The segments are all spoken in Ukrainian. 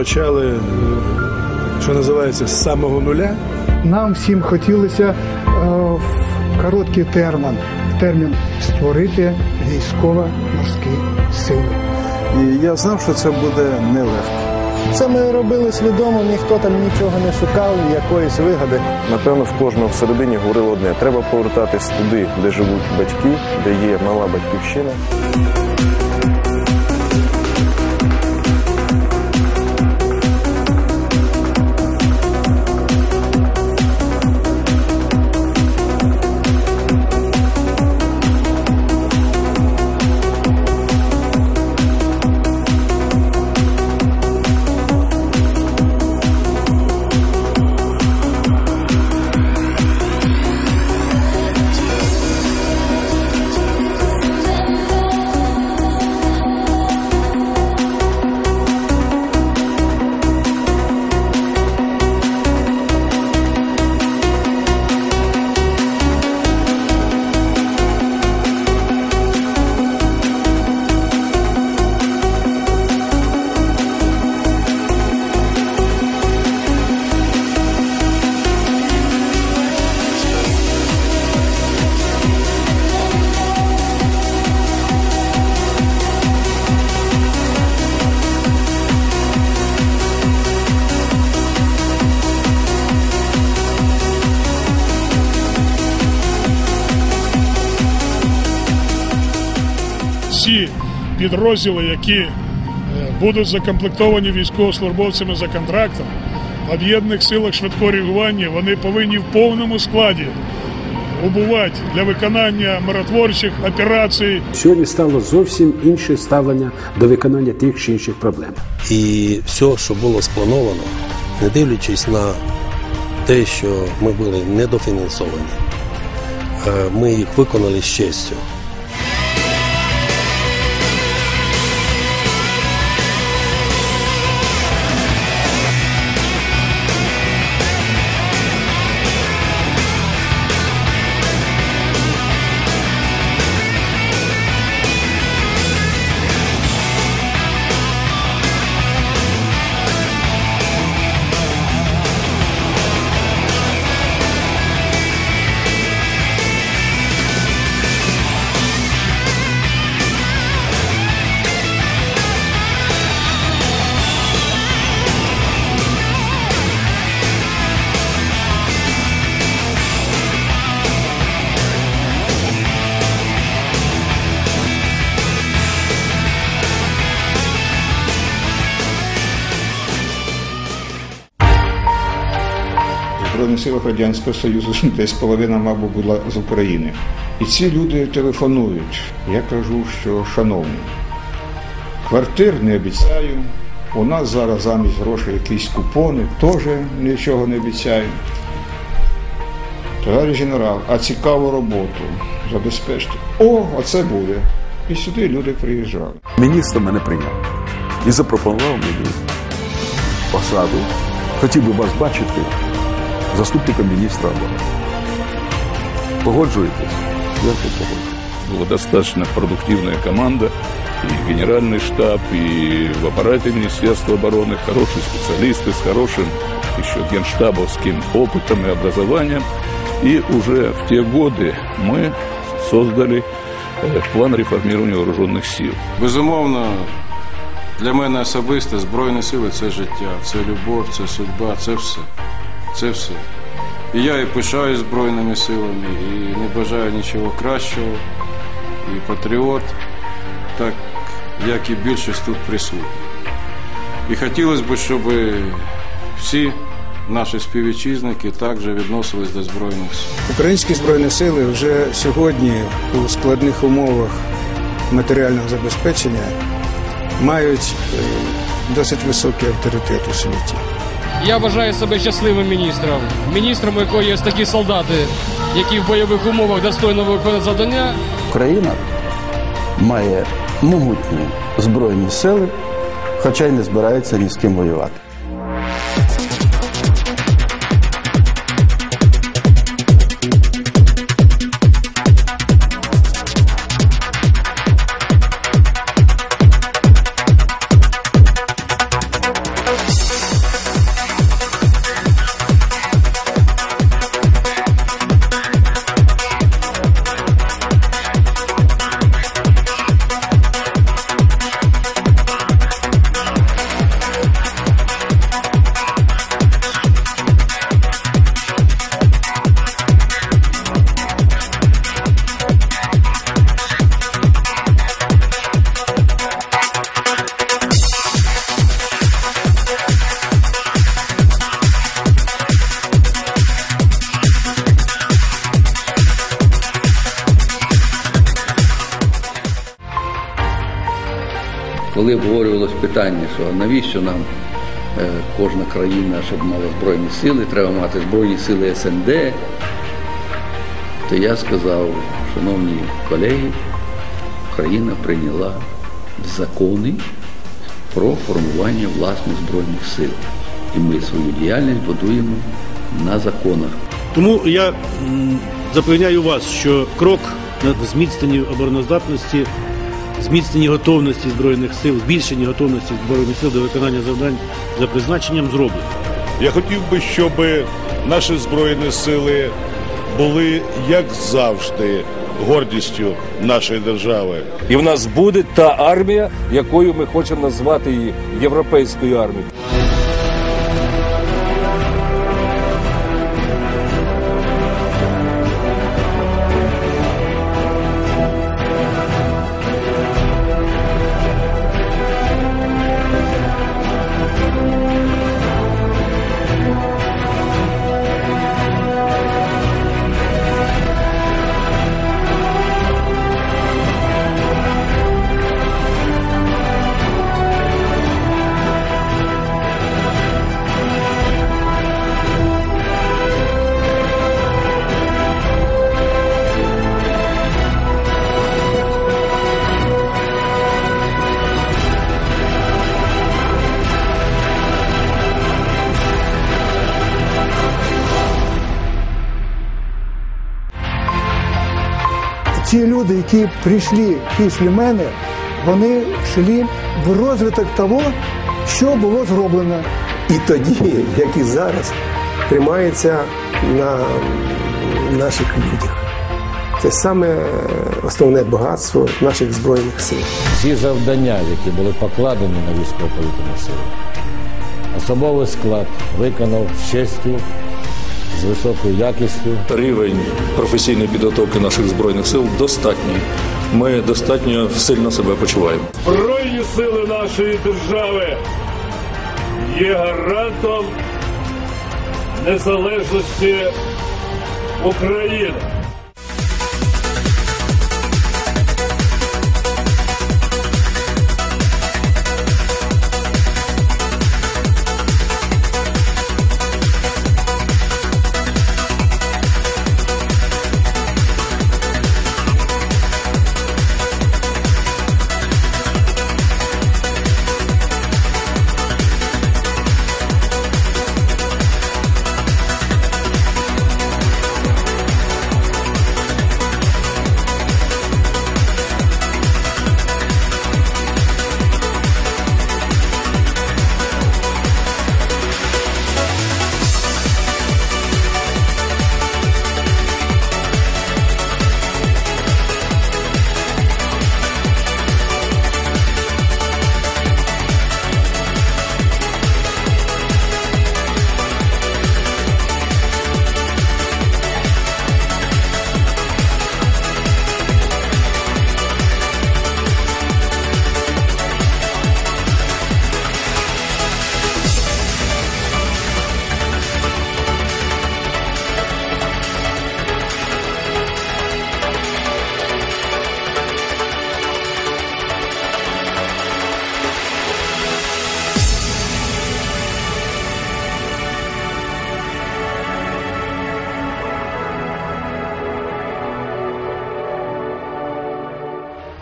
почали, е, що називається, з самого нуля. Нам всім хотілося е, в короткий термін, термін створити військово-морські сили. І я знав, що це буде нелегко. Це ми робили свідомо, ніхто там нічого не шукав, якоїсь вигоди. Напевно, в кожного всередині говорило одне: треба повертатись туди, де живуть батьки, де є мала батьківщина. Всі підрозділи, які е, будуть закомплектовані військовослужбовцями за контрактом, в об'єднаних силах швидкого реагування вони повинні в повному складі убувати для виконання миротворчих операцій. Сьогодні стало зовсім інше ставлення до виконання тих чи інших проблем. І все, що було сплановано, не дивлячись на те, що ми були недофінансовані, е, ми їх виконали з честю. Збройних силах Радянського Союзу десь половина, мабуть, була з України. І ці люди телефонують. Я кажу, що шановні, квартир не обіцяю. У нас зараз замість грошей якісь купони, теж нічого не обіцяю. Товариш генерал, а цікаву роботу забезпечте. О, оце буде. І сюди люди приїжджали. Міністр мене прийняв і запропонував мені посаду. Хотів би вас бачити заступником міністра оборони. Погоджуєтесь? Я тут погоджуюсь. была достаточно продуктивная команда, и генеральный штаб, и в аппарате Министерства обороны хорошие специалисты с хорошим еще генштабовским опытом и образованием. И уже в те годы мы создали э, план реформирования вооруженных сил. Безумовно, для мене особисто Збройні сили це життя, це любов, це судьба, це все. Це все. І я і пишаю Збройними силами, і не бажаю нічого кращого, і патріот, так як і більшість тут присутні. І хотілося б, щоб всі наші співвітчизники також відносились до Збройних сил. Українські збройні сили вже сьогодні у складних умовах матеріального забезпечення мають е, досить високий авторитет у світі. Я вважаю себе щасливим міністром. Міністром, у якого є такі солдати, які в бойових умовах достойно виконують завдання. Україна має могутні збройні сили, хоча й не збирається ні з ким воювати. Коли обговорювалось питання, що навіщо нам е, кожна країна, щоб мала збройні сили, треба мати збройні сили СНД, то я сказав, шановні колеги, Україна прийняла закони про формування власних збройних сил. І ми свою діяльність будуємо на законах. Тому я запевняю вас, що крок на зміцненні обороноздатності, зміцненні готовності збройних сил, збільшенні готовності збройних сил до виконання завдань за призначенням зроблено. Я хотів би, щоб наші збройні сили були, як завжди, гордістю нашої держави. І в нас буде та армія, якою ми хочемо назвати її європейською армією. Які прийшли після мене, вони йшли в розвиток того, що було зроблено. І тоді, як і зараз, тримається на наших людях. Це саме основне багатство наших збройних сил. Всі завдання, які були покладені на військово-повітряні сили, особовий склад виконав з честю, з високою якістю. Рівень професійної підготовки наших збройних сил достатній. Ми достатньо сильно себе почуваємо. Збройні сили нашої держави є гарантом незалежності України.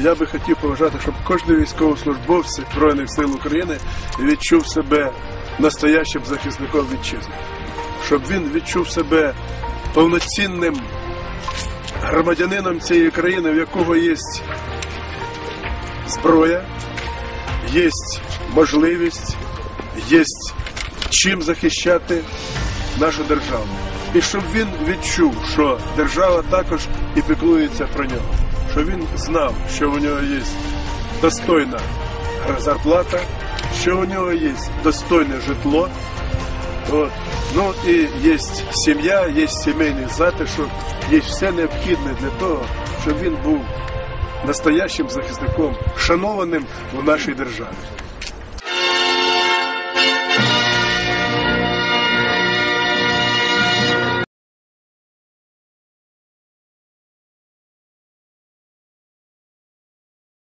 Я би хотів побажати, щоб кожен військовослужбовець Збройних сил України відчув себе настоящим захисником вітчизни, щоб він відчув себе повноцінним громадянином цієї країни, в якого є зброя, є можливість, є чим захищати нашу державу. І щоб він відчув, що держава також і піклується про нього, що він знав, що у нього є достойна зарплата, що у нього є достойне житло. От. Ну і є сім'я, є сімейний затишок, є все необхідне для того, щоб він був настоящим захисником, шанованим в нашій державі.